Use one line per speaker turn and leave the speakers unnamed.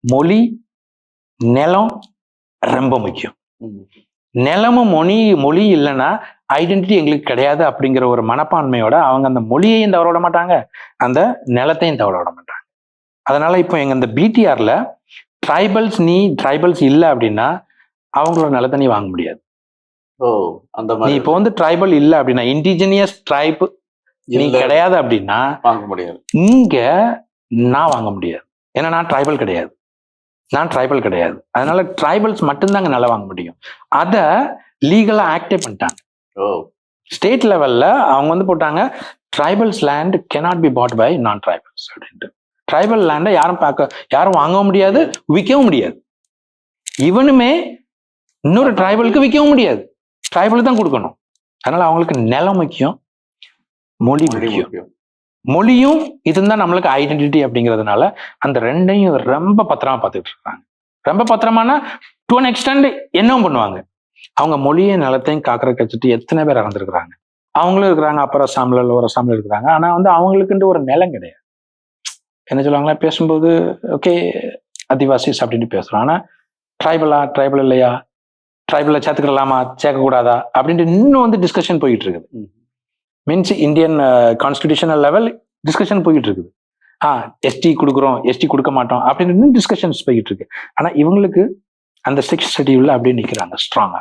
மொழி நிலம் ரொம்ப முக்கியம். நிலமும் மொழி மொழி இல்லைன்னா ஐடென்டிட்டி எங்களுக்கு கிடையாது அப்படிங்கிற ஒரு மனப்பான்மையோட அவங்க அந்த மொழியையும் தவற விட மாட்டாங்க. அந்த நிலத்தையும் தவற விட மாட்டாங்க. அதனால இப்போ எங்க இந்த பிடிஆர்ல ட்ரைபல்ஸ் நீ ட்ரைபல்ஸ் இல்லை அப்படின்னா அவங்களோட நிலத்தை நீ வாங்க முடியாது.
ஓ அந்த மாதிரி.
இப்போ வந்து ட்ரைபல் இல்லை அப்படின்னா இண்டிஜினியஸ் ட்ரைப் நீ கிடையாது அப்படின்னா
வாங்க முடியாது.
இங்க நான் வாங்க முடியாது. ஏன்னா நான் ட்ரைபல் கிடையாது. நான் ட்ரைபல் கிடையாது. அதனால ட்ரைபல்ஸ் மட்டும்தாங்க நல்லா வாங்க முடியும். அதை லீகலா ஆக்டிவ் பண்ணிட்டாங்க.
ஓ.
ஸ்டேட் லெவல்ல அவங்க வந்து போட்டாங்க tribals land cannot be bought by non tribals அப்படின்ட்டு ட்ரைபல் லேண்டை யாரும் பார்க்க யாரும் வாங்கவும் முடியாது விற்கவும் முடியாது. இவனுமே இன்னொரு ட்ரைபலுக்கு விற்கவும் முடியாது. ட்ரைபல் தான் கொடுக்கணும். அதனால அவங்களுக்கு நிலம் முக்கியம் மொழி முக்கியம். மொழியும் இதுதான் நம்மளுக்கு ஐடென்டிட்டி அப்படிங்கிறதுனால அந்த ரெண்டையும் ரொம்ப பத்திரமா பார்த்துட்டு இருக்காங்க. ரொம்ப பத்திரமானா டு அன் எக்ஸ்டெண்ட் என்னவும் பண்ணுவாங்க. அவங்க மொழியை நிலத்தையும் காக்கிற கட்சிட்டு எத்தனை பேர் இறந்துருக்குறாங்க. அவங்களும் இருக்கிறாங்க அப்புறம் அசாம்ல ஒரு அசாம்ல இருக்கிறாங்க. ஆனா வந்து அவங்களுக்குன்ட்டு ஒரு நிலம் கிடையாது. என்ன சொல்லுவாங்களா? பேசும்போது ஓகே ஆதிவாசிஸ் அப்படின்ட்டு பேசுறோம். ஆனா ட்ரைபலா ட்ரைபல் இல்லையா? ட்ரைபலில் சேர்த்துக்கலாமா சேர்க்கக்கூடாதா? அப்படின்ட்டு இன்னும் வந்து டிஸ்கஷன் போயிட்டு இருக்குது. Means Indian constitutional level discussion போயிட்டு இருக்குது ஆ எஸ்டி கொடுக்குறோம் எஸ்டி கொடுக்க மாட்டோம் அப்படின்னு டிஸ்கஷன்ஸ் போயிட்டு இருக்கு ஆனா இவங்களுக்கு அந்த சிக்ஸ் ஷெடியூல்ல அப்படியே நிக்கிறாங்க ஸ்ட்ராங்கா